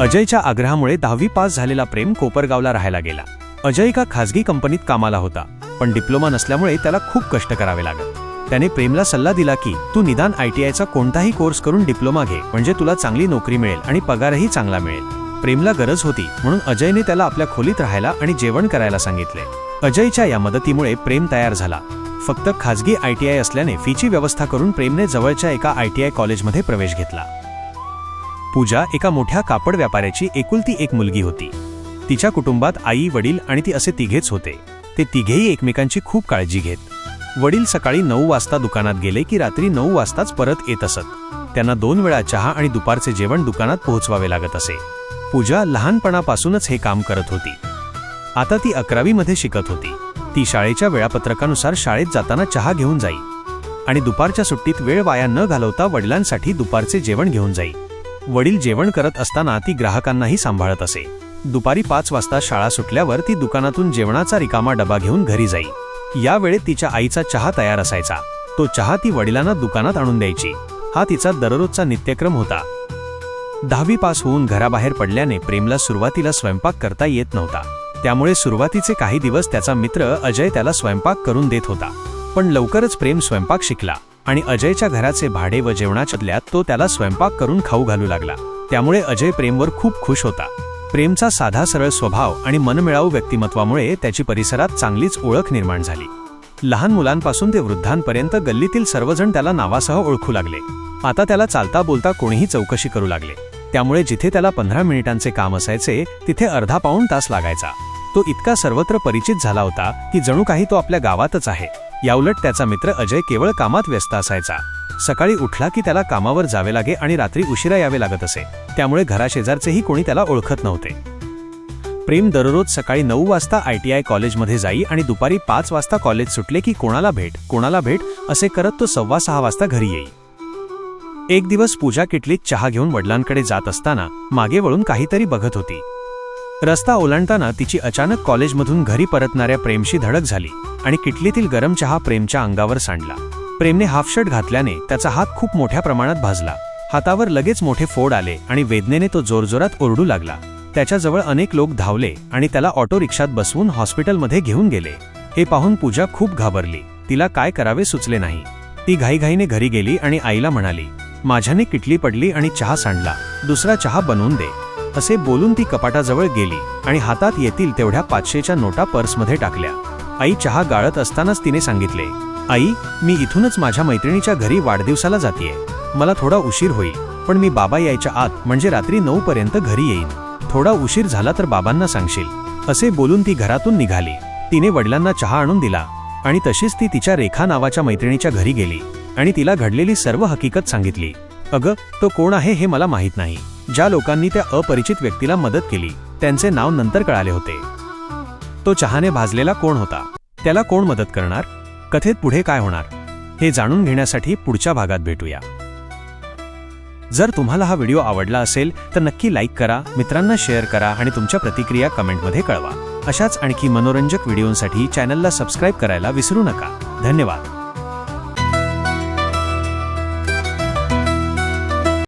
अजयच्या आग्रहामुळे दहावी पास झालेला प्रेम कोपरगावला राहायला गेला. अजय एका खासगी कंपनीत कामाला होता पण डिप्लोमा नसल्यामुळे त्याला खूप कष्ट करावे लागत. त्याने प्रेमला सल्ला दिला की तू निदान आयटीआयचा कोणताही कोर्स करून डिप्लोमा घे म्हणजे तुला चांगली नोकरी मिळेल आणि पगारही चांगला मिळेल. प्रेमला गरज होती म्हणून अजयने त्याला आपल्या खोलीत राहायला आणि जेवण करायला सांगितले. अजयच्या या मदतीमुळे प्रेम तयार झाला. फक्त खाजगी आयटीआय असल्याने फीची व्यवस्था करून प्रेमने जवळच्या एका आयटीआय कॉलेजमध्ये प्रवेश घेतला. पूजा एका मोठ्या कापड व्यापाऱ्याची एकुलती एक मुलगी होती. तिच्या कुटुंबात आई वडील आणि ती असे तिघेच होते. ते तिघेही एकमेकांची खूप काळजी घेत. वडील सकाळी नऊ वाजता दुकानात गेले की रात्री नऊ वाजताच परत येत असत. त्यांना दोन वेळा चहा आणि दुपारचे जेवण दुकानात पोहोचवावे लागत असे. पूजा लहानपणापासूनच हे काम करत होती. आता ती अकरावीमध्ये शिकत होती. ती शाळेच्या वेळापत्रकानुसार शाळेत जाताना चहा घेऊन जाई. आणि दुपारच्या सुट्टीत वेळ वाया न घालवता वडिलांसाठी दुपारचे जेवण घेऊन जाई. वडील जेवण करत असताना ती ग्राहकांनाही सांभाळत असे. दुपारी पाच वाजता शाळा सुटल्यावर ती दुकानातून जेवणाचा रिकामा डबा घेऊन घरी जाई. यावेळेत तिच्या आईचा चहा तयार असायचा. तो चहा ती वडिलांना दुकानात आणून द्यायची. हा तिचा दररोजचा नित्यक्रम होता. दहावी पास होऊन घराबाहेर पडल्याने प्रेमला सुरुवातीला स्वयंपाक करता येत नव्हता. त्यामुळे सुरुवातीचे काही दिवस त्याचा मित्र अजय त्याला स्वयंपाक करून देत होता. पण लवकरच प्रेम स्वयंपाक शिकला. आणि अजयच्या घराचे भाडे व जेवणाच्यातल्यात तो त्याला स्वयंपाक करून खाऊ घालू लागला. त्यामुळे अजय प्रेमवर खूप खुश होता. प्रेमचा साधा सरळ स्वभाव आणि मनमिळावू व्यक्तिमत्वामुळे त्याची परिसरात चांगलीच ओळख निर्माण झाली. लहान मुलांपासून ते वृद्धांपर्यंत गल्लीतील सर्वजण त्याला नावासह ओळखू लागले. आता त्याला चालता बोलता कोणीही चौकशी करू लागले. त्यामुळे जिथे त्याला पंधरा मिनिटांचे काम असायचे तिथे अर्धा पाऊण तास लागायचा. तो इतका सर्वत्र परिचित झाला होता की जणू काही तो आपल्या गावातच आहे. याउलट त्याचा मित्र अजय केवळ कामात व्यस्त असायचा. सकाळी उठला की त्याला कामावर जावे लागे आणि रात्री उशिरा यावे लागत असे. त्यामुळे घराशेजारचेही कोणी त्याला ओळखत नव्हते. प्रेम दररोज सकाळी नऊ वाजता आय टी आय कॉलेजमध्ये जाई आणि दुपारी पाच वाजता कॉलेज सुटले की कोणाला भेट कोणाला भेट असे करत तो सव्वा सहा वाजता घरी येई. एक दिवस पूजा किटलीत चहा घेऊन वडिलांकडे जात असताना मागे वळून काहीतरी बघत होती. रस्ता ओलांडताना तिची अचानक कॉलेजमधून घरी परतणाऱ्या प्रेमशी धडक झाली आणि किटलीतील गरम चहा प्रेमच्या अंगावर सांडला. प्रेमने हाफ शर्ट घातल्याने त्याचा हात खूप मोठ्या प्रमाणात भाजला. हातावर लगेच मोठे फोड आले आणि वेदनेने तो जोरजोरात ओरडू लागला. त्याच्याजवळ अनेक लोक धावले आणि त्याला ऑटो रिक्षात बसवून हॉस्पिटलमध्ये घेऊन गेले. हे पाहून पूजा खूप घाबरली. तिला काय करावे सुचले नाही. ती घाईघाईने घरी गेली आणि आईला म्हणाली माझ्याने किटली पडली आणि चहा सांडला. दुसरा चहा बनवून दे. असे बोलून ती कपाटाजवळ गेली आणि हातात येतील तेवढ्या पाचशेच्या नोटा पर्समध्ये टाकल्या. आई चहा गाळत असतानाच तिने सांगितले आई मी इथूनच माझ्या मैत्रिणीच्या घरी वाढदिवसाला जातीये. मला थोडा उशीर होईल पण मी बाबा यायच्या आत म्हणजे रात्री नऊ पर्यंत घरी येईन. थोडा उशीर झाला तर बाबांना सांगशील. असे बोलून ती घरातून निघाली. तिने वडिलांना चहा आणून दिला आणि तशीच ती तिच्या रेखा नावाच्या मैत्रिणीच्या घरी गेली आणि तिला घडलेली सर्व हकीकत सांगितली. अगं तो कोण आहे हे मला माहीत नाही. ज्या लोकांनी त्या अपरिचित व्यक्तीला मदत केली त्यांचे नाव नंतर कळाले होते. तो चहाने भाजलेला कोण होता? त्याला कोण मदत करणार? कथेत पुढे काय होणार? हे जाणून घेण्यासाठी पुढच्या भागात भेटूया. जर तुम्हाला हा व्हिडिओ आवडला असेल तर नक्की लाईक करा मित्रांना शेअर करा आणि तुमच्या प्रतिक्रिया कमेंटमध्ये कळवा. अशाच आणखी मनोरंजक व्हिडिओंसाठी चॅनलला सबस्क्राईब करायला विसरू नका. धन्यवाद.